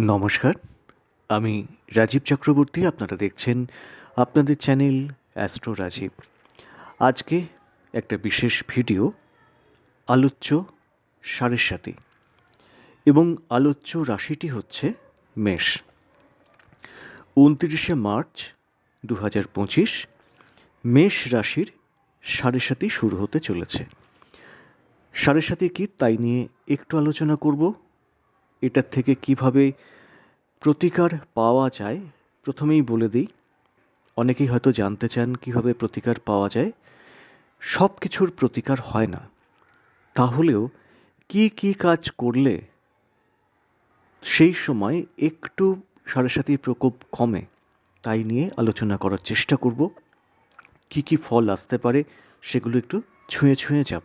নমস্কার। আমি রাজীব চক্রবর্তী, আপনারা দেখছেন আপনাদের চ্যানেল অ্যাস্ট্রো রাজীব। আজকে একটা বিশেষ ভিডিও, আলোচ্য সাড়ে সাথে। এবং আলোচ্য রাশিটি হচ্ছে মেষ। উনত্রিশে মার্চ দু হাজার পঁচিশ, মেষ রাশির সাড়ে সাথে শুরু হতে চলেছে। সাড়ে সাথে কি, তাই নিয়ে একটু আলোচনা করব। এটার থেকে কীভাবে প্রতিকার পাওয়া যায়, প্রথমেই বলে দিই, অনেকেই হয়তো জানতে চান কীভাবে প্রতিকার পাওয়া যায়। সব কিছুর প্রতিকার হয় না। তাহলেও কি কি কাজ করলে সেই সময় একটু সাথে প্রকোপ কমে, তাই নিয়ে আলোচনা করার চেষ্টা করব। কি কি ফল আসতে পারে সেগুলো একটু ছুঁয়ে ছুঁয়ে যাব।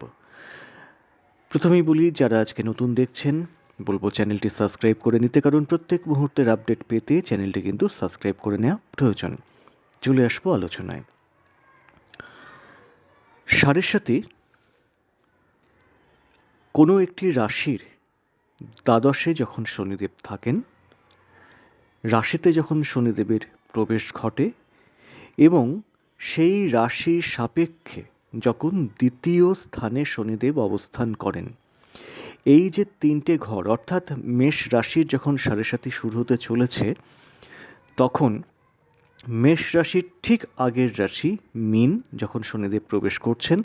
প্রথমেই বলি, যারা আজকে নতুন দেখছেন বলব চ্যানেলটি সাবস্ক্রাইব করে নিতে, কারণ প্রত্যেক মুহূর্তের আপডেট পেতে চ্যানেলটি কিন্তু সাবস্ক্রাইব করে নেওয়া প্রয়োজন। চলে আসব আলোচনায়। সাড়ে সাথে কোনো একটি রাশির দ্বাদশে যখন শনিদেব থাকেন, রাশিতে যখন শনিদেবের প্রবেশ ঘটে এবং সেই রাশির সাপেক্ষে যখন দ্বিতীয় স্থানে শনিদেব অবস্থান করেন এই যে তিনটে ঘর, অর্থাৎ মেষ রাশির যখন সাড়ে সাথে শুরু হতে চলেছে, তখন মেষ রাশির ঠিক আগের রাশি মিন যখন শনিদেব প্রবেশ করছেন,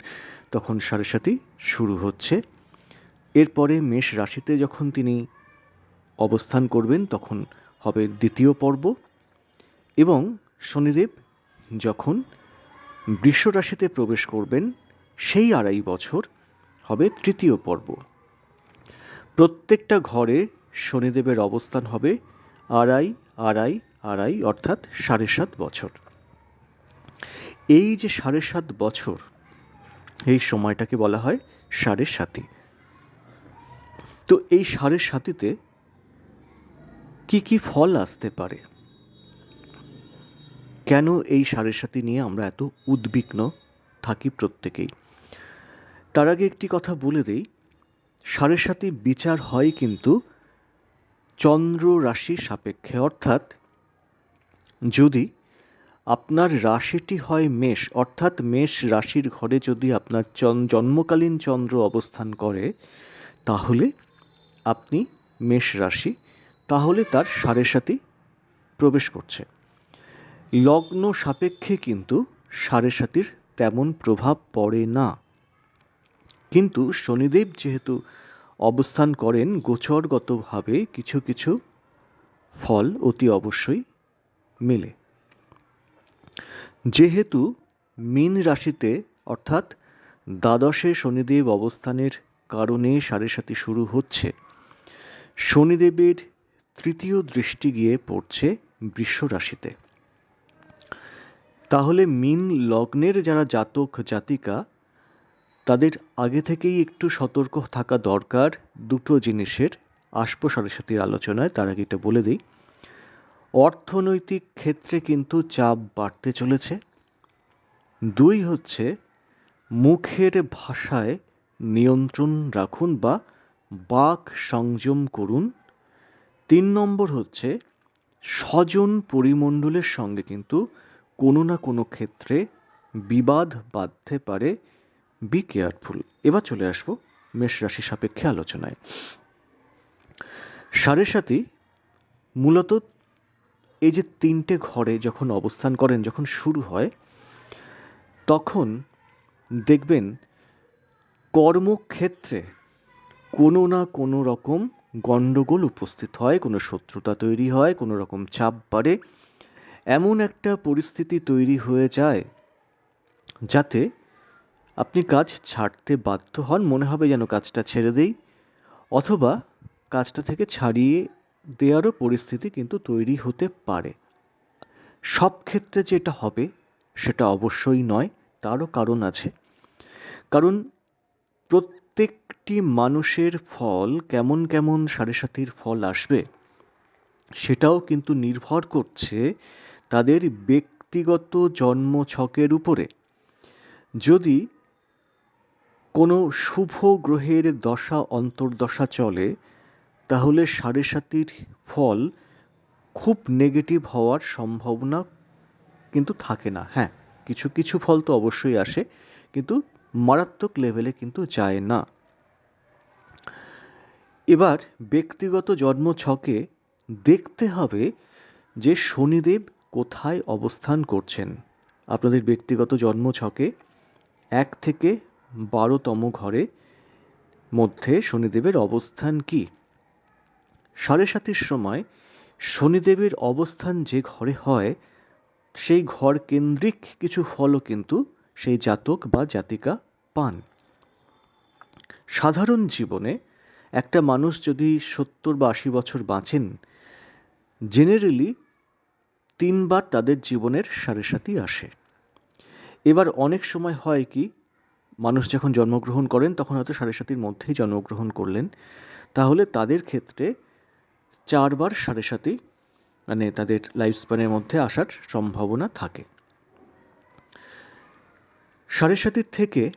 তখন সাড়ে সাথে শুরু হচ্ছে। এরপরে মেষ রাশিতে যখন তিনি অবস্থান করবেন, তখন হবে দ্বিতীয় পর্ব। এবং শনিদেব যখন বৃষ রাশিতে প্রবেশ করবেন, সেই আড়াই বছর হবে তৃতীয় পর্ব। প্রত্যেকটা ঘরে শনিদেবের অবস্থান হবে আড়াই আড়াই আড়াই, অর্থাৎ সাড়ে সাত বছর। এই যে সাড়ে সাত বছর, এই সময়টাকে বলা হয় সাড়ে সাতি। তো এই সাড়ে সাতিতে কি কি ফল আসতে পারে? কেন এই সাড়ে সাতি নিয়ে আমরা এত উদ্বিগ্ন থাকি প্রত্যেকেই? তার আগে একটি কথা বলে দিই সাড়ে সাথে বিচার হয় কিন্তু চন্দ্র রাশি সাপেক্ষে, অর্থাৎ যদি আপনার রাশিটি হয় মেষ, অর্থাৎ মেষ রাশির ঘরে যদি আপনার জন্মকালীন চন্দ্র অবস্থান করে, তাহলে আপনি মেষ রাশি, তাহলে তার সাড়ে সাথে প্রবেশ করছে। লগ্ন সাপেক্ষে কিন্তু সাড়ে সাতির তেমন প্রভাব পড়ে না। কিন্তু শনিদেব যেহেতু অবস্থান করেন গোচরগতভাবে, কিছু কিছু ফল অতি অবশ্যই মেলে। যেহেতু মীন রাশিতে, অর্থাৎ দ্বাদশে শনিদেব অবস্থানের কারণে সাড়ে সাথে শুরু হচ্ছে, শনিদেবের তৃতীয় দৃষ্টি গিয়ে পড়ছে বৃষ রাশিতে। তাহলে মিন লগ্নের যারা জাতক জাতিকা তাদের আগে থেকেই একটু সতর্ক থাকা দরকার দুটো জিনিসের। আসব সাথে আলোচনায়, তার আগে এটা বলে দিই। অর্থনৈতিক ক্ষেত্রে কিন্তু চাপ বাড়তে চলেছে। দুই হচ্ছে, মুখের ভাষায় নিয়ন্ত্রণ রাখুন বা বাক সংযম করুন। তিন নম্বর হচ্ছে, স্বজন পরিমণ্ডলের সঙ্গে কিন্তু কোনো না কোনো ক্ষেত্রে বিবাদ বাঁধতে পারে বি কেয়ারফুল এবার চলে আসব মেষ রাশি সাপেক্ষে আলোচনায়। সাড়ে সাথে মূলত এই যে তিনটে ঘরে যখন অবস্থান করেন, যখন শুরু হয়, তখন দেখবেন কর্মক্ষেত্রে কোনো না কোনো রকম গণ্ডগোল উপস্থিত হয়, কোনো শত্রুতা তৈরি হয়, কোনো রকম চাপ বাড়ে। এমন একটা পরিস্থিতি তৈরি হয়ে যায় যাতে আপনি কাজ ছাড়তে বাধ্য হন, মনে হবে যেন কাজটা ছেড়ে দেই, অথবা কাজটা থেকে ছাড়িয়ে দেওয়ারও পরিস্থিতি কিন্তু তৈরি হতে পারে। সব ক্ষেত্রে যেটা হবে, সেটা অবশ্যই নয়, তারও কারণ আছে। কারণ প্রত্যেকটি মানুষের ফল কেমন কেমন সাড়ে সাতির ফল আসবে, সেটাও কিন্তু নির্ভর করছে তাদের ব্যক্তিগত জন্ম ছকের উপরে। যদি কোনো শুভ গ্রহের দশা অন্তর্দশা চলে, তাহলে সাড়ে সাতির ফল খুব নেগেটিভ হওয়ার সম্ভাবনা কিন্তু থাকে না। হ্যাঁ কিছু কিছু ফল তো অবশ্যই আসে, কিন্তু মারাত্মক লেভেলে কিন্তু যায় না। এবার ব্যক্তিগত জন্ম ছকে দেখতে হবে যে শনিদেব কোথায় অবস্থান করছেন। আপনাদের ব্যক্তিগত জন্ম ছকে এক থেকে বারোতম ঘরে মধ্যে শনিদেবের অবস্থান কি? সাড়ে সাতির সময় শনিদেবের অবস্থান যে ঘরে হয়, সেই ঘর কেন্দ্রিক কিছু ফলও কিন্তু সেই জাতক বা জাতিকা পান। সাধারণ জীবনে একটা মানুষ যদি সত্তর বা আশি বছর বাঁচেন জেনারেলি তিনবার তাদের জীবনের সাড়ে সাথী আসে। এবার অনেক সময় হয় কি মানুষ যখন জন্মগ্রহণ করেন, তখন হয়তো সাড়ে সাতির মধ্যেই জন্মগ্রহণ করলেন। তাহলে তাদের ক্ষেত্রে চারবার সাড়ে সাতি মানে তাদের লাইফ স্প্যানের মধ্যে আসার সম্ভাবনা থাকে। সাড়ে সাতির থেকে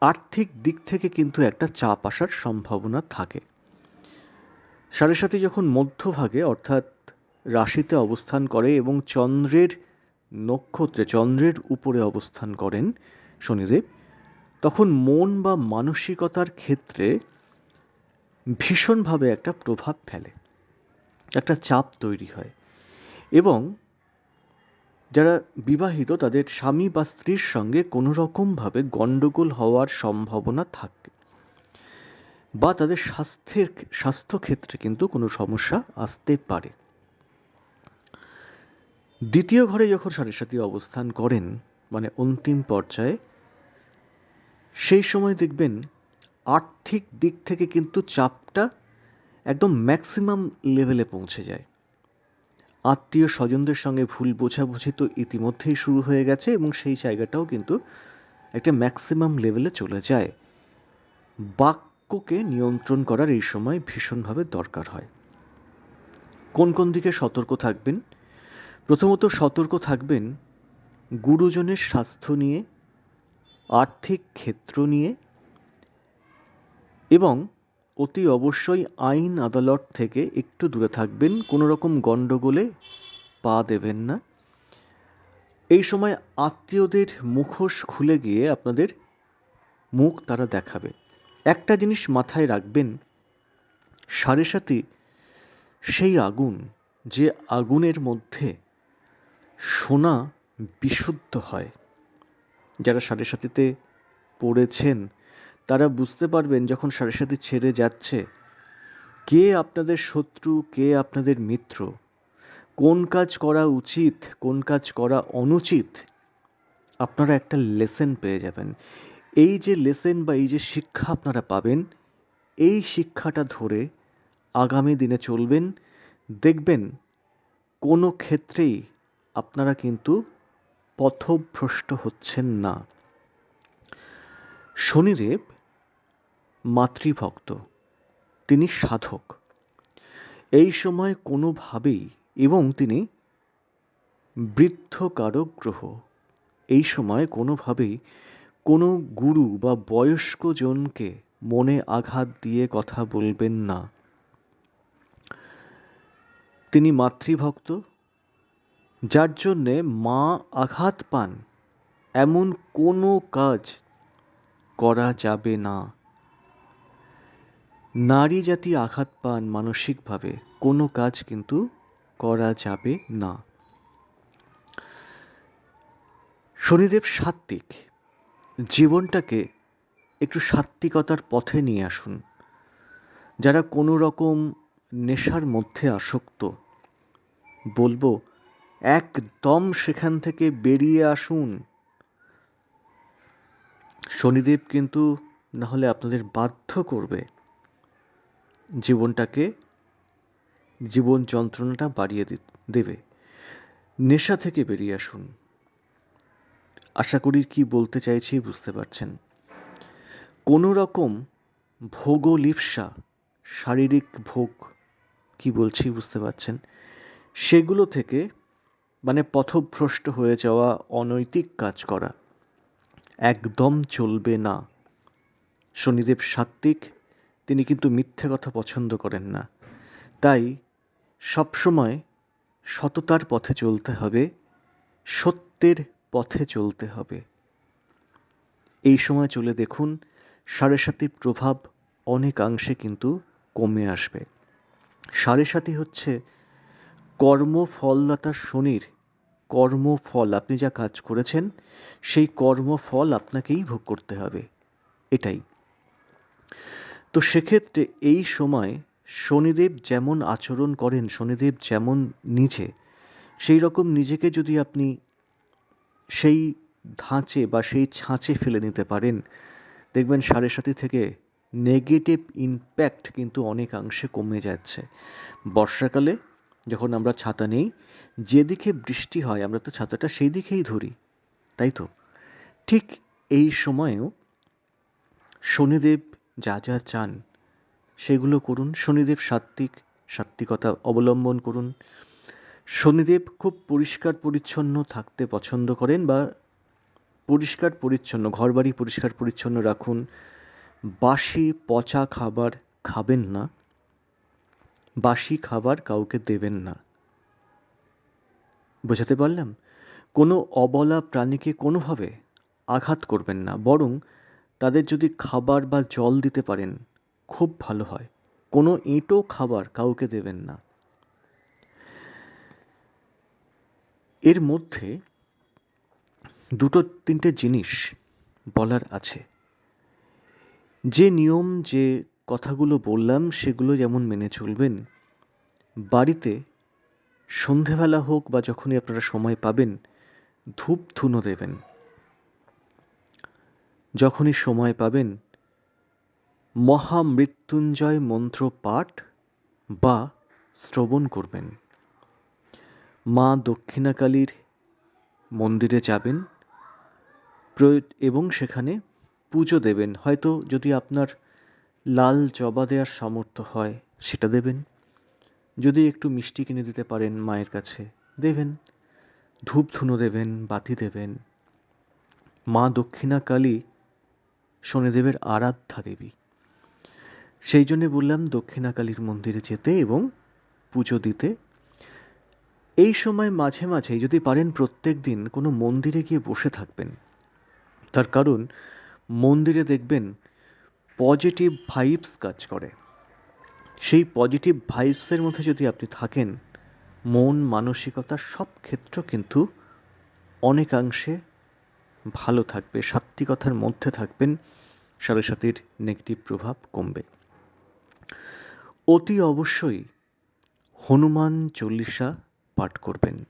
আর্থিক দিক থেকে কিন্তু একটা চাপ আসার সম্ভাবনা থাকে। সাড়ে সাতি যখন মধ্যভাগে, অর্থাৎ রাশিতে অবস্থান করে এবং চন্দ্রের নক্ষত্রে, চন্দ্রের উপরে অবস্থান করেন শনিদেব তখন মন বা মানসিকতার ক্ষেত্রে ভীষণভাবে একটা প্রভাব ফেলে, একটা চাপ তৈরি হয়। এবং যারা বিবাহিত, তাদের স্বামী বা স্ত্রীর সঙ্গে কোনো রকমভাবে গণ্ডগোল হওয়ার সম্ভাবনা থাকে বা তাদের স্বাস্থ্যের স্বাস্থ্যক্ষেত্রে কিন্তু কোনো সমস্যা আসতে পারে। দ্বিতীয় ঘরে যখন সাড়ে সাথী অবস্থান করেন মানে অন্তিম পর্যায়ে সেই সময় দেখবেন আর্থিক দিক থেকে কিন্তু চাপটা একদম ম্যাক্সিমাম লেভেলে পৌঁছে যায়। আত্মীয় স্বজনদের সঙ্গে ভুল বোঝাবুঝি তো ইতিমধ্যেই শুরু হয়ে গেছে এবং সেই জায়গাটাও কিন্তু একটা ম্যাক্সিমাম লেভেলে চলে যায়। বাক্যকে নিয়ন্ত্রণ করার এই সময় ভীষণভাবে দরকার হয়। কোন কোন দিকে সতর্ক থাকবেন? প্রথমত সতর্ক থাকবেন গুরুজনের স্বাস্থ্য নিয়ে আর্থিক ক্ষেত্র নিয়ে এবং অতি অবশ্যই আইন আদালত থেকে একটু দূরে থাকবেন, কোনো রকম গণ্ডগোলে পা দেবেন না। এই সময় আত্মীয়দের মুখোশ খুলে গিয়ে আপনাদের মুখ তারা দেখাবে। একটা জিনিস মাথায় রাখবেন, সাড়ে সাথে সেই আগুন, যে আগুনের মধ্যে সোনা বিশুদ্ধ হয়। যারা সাথীতে পড়েছেন, তারা বুঝতে পারবেন যখন সাথে ছেড়ে যাচ্ছে, কে আপনাদের শত্রু, কে আপনাদের মিত্র, কোন কাজ করা উচিত, কোন কাজ করা অনুচিত, আপনারা একটা লেসেন পেয়ে যাবেন। এই যে লেসেন বা এই যে শিক্ষা আপনারা পাবেন, এই শিক্ষাটা ধরে আগামী দিনে চলবেন, দেখবেন কোনো ক্ষেত্রেই আপনারা কিন্তু পথভ্রষ্ট হচ্ছেন না। শনিদেব মাতৃভক্ত, তিনি সাধক। এই সময় কোনোভাবেই এবং তিনি বৃদ্ধকারক গ্রহ এই সময় কোনোভাবেই কোনো গুরু বা বয়স্ক জনকে মনে আঘাত দিয়ে কথা বলবেন না। তিনি মাতৃভক্ত যার জন্যে মা আঘাত পান, এমন কোনো কাজ করা যাবে না। নারী জাতি আঘাত পান মানসিকভাবে, কোনো কাজ কিন্তু করা যাবে না। শনিদেব সাত্ত্বিক, জীবনটাকে একটু সাত্ত্বিকতার পথে নিয়ে আসুন। যারা কোনো রকম নেশার মধ্যে আসক্ত, বলব একদম সেখান থেকে বেরিয়ে আসুন। শনিদেব কিন্তু নাহলে আপনাদের বাধ্য করবে। জীবনটাকে, জীবন যন্ত্রণাটা বাড়িয়ে দেবে। নেশা থেকে বেরিয়ে আসুন। আশা করি কি বলতে চাইছি বুঝতে পারছেন। কোনো রকম ভোগ ভোগলিপসা, শারীরিক ভোগ কি বলছি বুঝতে পারছেন? সেগুলো থেকে মানে পথভ্রষ্ট হয়ে যাওয়া অনৈতিক কাজ করা। একদম চলবে না। শনিদেব সাত্ত্বিক, তিনি কিন্তু মিথ্যে কথা পছন্দ করেন না। তাই সবসময় সততার পথে চলতে হবে, সত্যের পথে চলতে হবে। এই সময় চলে দেখুন, সাড়ে সাতির প্রভাব অনেকাংশে কিন্তু কমে আসবে। সাড়ে সাতি হচ্ছে কর্মফলদাতা শনির কর্মফল, আপনি যা কাজ করেছেন, সেই কর্মফল আপনাকেই ভোগ করতে হবে। এটাই। তো সেক্ষেত্রে এই সময় শনিদেব যেমন আচরণ করেন, শনিদেব যেমন নিজে, সেই রকম নিজেকে যদি আপনি সেই ধাঁচে বা সেই ছাঁচে ফেলে নিতে পারেন, দেখবেন সাড়ে সাতি থেকে নেগেটিভ ইম্প্যাক্ট কিন্তু অনেকাংশে কমে যাচ্ছে। বর্ষাকালে যখন আমরা ছাতা নেই, যেদিকে বৃষ্টি হয়, আমরা তো ছাতাটা সেই দিকেই ধরি, তাই তো? ঠিক এই সময়েও শনিদেব যা যা চান, সেগুলো করুন। শনিদেব সাত্ত্বিক, সাত্ত্বিকতা অবলম্বন করুন। শনিদেব খুব পরিষ্কার পরিচ্ছন্ন থাকতে পছন্দ করেন বা পরিষ্কার পরিচ্ছন্ন, ঘরবাড়ি পরিষ্কার পরিচ্ছন্ন রাখুন। বাসি পচা খাবার খাবেন না। বাসি খাবার কাউকে দেবেন না। বোঝাতে পারলাম? কোনো অবলা প্রাণীকে কোনোভাবে আঘাত করবেন না, বরং তাদের যদি খাবার বা জল দিতে পারেন, খুব ভালো হয়। কোনো এঁটো খাবার কাউকে দেবেন না। এর মধ্যে দুটো তিনটে জিনিস বলার আছে। যে নিয়ম যে কথাগুলো বললাম, সেগুলো যেমন মেনে চলবেন। বাড়িতে সন্ধেবেলা হোক বা যখনই আপনারা সময় পাবেন, ধূপ ধুনো দেবেন। যখনই সময় পাবেন, মহামৃত্যুঞ্জয় মন্ত্র পাঠ বা শ্রবণ করবেন। মা দক্ষিণাকালীর মন্দিরে যাবেন এবং সেখানে পুজো দেবেন। হয়তো যদি আপনার লাল জবা দেওয়ার সামর্থ্য হয়, সেটা দেবেন। যদি একটু মিষ্টি কিনে দিতে পারেন মায়ের কাছে, দেবেন। ধূপ ধুনো দেবেন, বাতি দেবেন। মা দক্ষিণা কালী শনিদেবের আরাধ্যা দেবী। সেই জন্যে বললাম দক্ষিণা কালীর মন্দিরে যেতে এবং পুজো দিতে। এই সময় মাঝে মাঝে যদি পারেন প্রত্যেক দিন কোনো মন্দিরে গিয়ে বসে থাকবেন। তার কারণ, মন্দিরে দেখবেন পজিটিভ ভাইবস কাজ করে। সেই পজিটিভ ভাইবসের মধ্যে যদি আপনি থাকেন, মন, মানসিকতা সব ক্ষেত্র কিন্তু অনেকাংশে ভালো থাকবে সাত্বিকতার মধ্যে থাকবেন, সাথে সাথীর নেগেটিভ প্রভাব কমবে। অতি অবশ্যই হনুমান চল্লিশা পাঠ করবেন।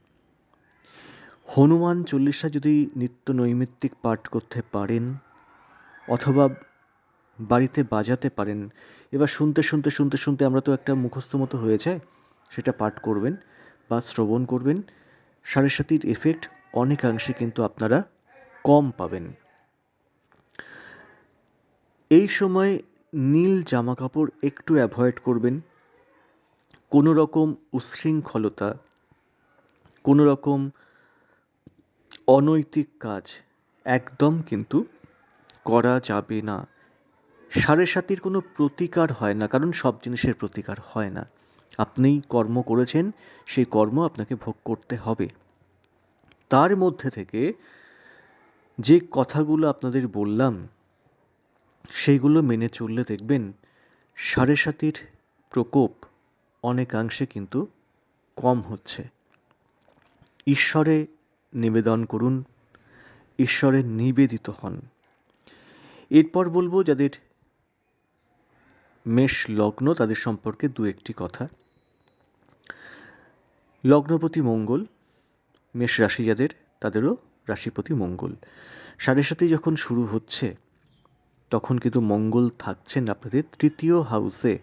হনুমান চল্লিশা যদি নিত্য নৈমিত্তিক পাঠ করতে পারেন, অথবা বাড়িতে বাজাতে পারেন। এবার শুনতে শুনতে শুনতে শুনতে আমরা তো একটা মুখস্থ মতো হয়ে যায়। সেটা পাঠ করবেন বা শ্রবণ করবেন। সাড়ে সাতির এফেক্ট অনেকাংশে কিন্তু আপনারা কম পাবেন। এই সময় নীল জামা কাপড় একটু অ্যাভয়েড করবেন। কোনো রকম উচ্ছৃঙ্খলতা কোনো রকম অনৈতিক কাজ একদম কিন্তু করা যাবে না। সাড়ে সাতির কোনো প্রতিকার হয় না, কারণ সব জিনিসের প্রতিকার হয় না। আপনি কর্ম করেছেন, সেই কর্ম আপনাকে ভোগ করতে হবে। তার মধ্যে থেকে যে কথাগুলো আপনাদের বললাম, সেইগুলো মেনে চললে দেখবেন সাড়ে সাতির প্রকোপ অনেকাংশে কিন্তু কম হচ্ছে। ঈশ্বরে নিবেদন করুন, ঈশ্বরে নিবেদিত হন। এরপর বলব যাদের মেষ লগ্ন তাদের সম্পর্কে দু একটি কথা। লগ্নপতি মঙ্গল, মেষ রাশি যাদের তাদেরও রাশিপতি মঙ্গল। সাড়ে সাথে যখন শুরু হচ্ছে, তখন কিন্তু মঙ্গল থাকছেন আপনাদের তৃতীয় হাউসে,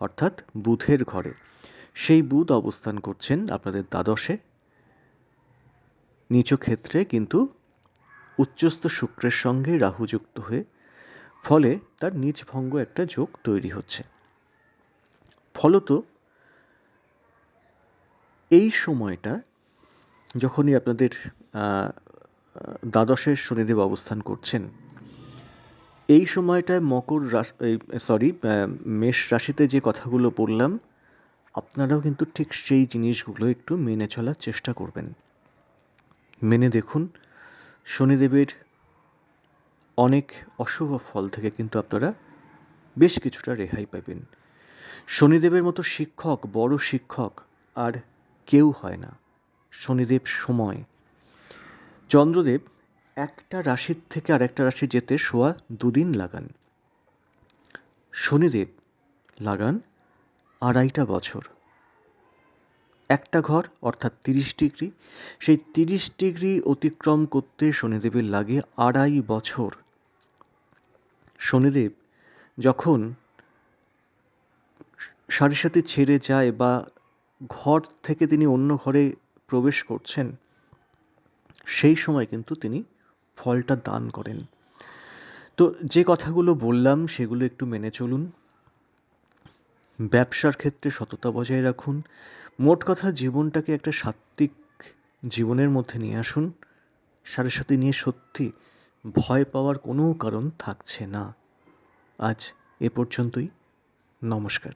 অর্থাৎ বুধের ঘরে। সেই বুধ অবস্থান করছেন আপনাদের দ্বাদশে। নিচ ক্ষেত্রে কিন্তু উচ্চস্থ শুক্রের সঙ্গে রাহুযুক্ত হয়ে ফলে তার ভঙ্গ একটা যোগ তৈরি হচ্ছে। ফলত এই সময়টা যখনই আপনাদের দ্বাদশের শনিদেব অবস্থান করছেন, এই সময়টায় মকর সরি মেষ রাশিতে যে কথাগুলো বললাম, আপনারাও কিন্তু ঠিক সেই জিনিসগুলো একটু মেনে চলার চেষ্টা করবেন। মেনে দেখুন, শনিদেবের অনেক অশুভ ফল থেকে কিন্তু আপনারা বেশ কিছুটা রেহাই পাবেন। শনিদেবের মতো শিক্ষক, বড় শিক্ষক আর কেউ হয় না। শনিদেব সময়। চন্দ্রদেব একটা রাশির থেকে আর একটা রাশি যেতে শোয়া দুদিন লাগান। শনিদেব লাগান আড়াইটা বছর। একটা ঘর, অর্থাৎ তিরিশ ডিগ্রি, সেই তিরিশ ডিগ্রি অতিক্রম করতে শনিদেবের লাগে আড়াই বছর। শনিদেব যখন সাড়ে সাথে ছেড়ে যায় বা ঘর থেকে তিনি অন্য ঘরে প্রবেশ করছেন, সেই সময় কিন্তু তিনি ফলটা দান করেন। তো যে কথাগুলো বললাম, সেগুলো একটু মেনে চলুন। ব্যবসার ক্ষেত্রে সততা বজায় রাখুন। মোট কথা জীবনটাকে একটা সাত্ত্বিক জীবনের মধ্যে নিয়ে আসুন। সাড়ে সাথে নিয়ে সত্যি ভয় পাওয়ার কোনো কারণ থাকছে না। আজ এ পর্যন্তই। নমস্কার।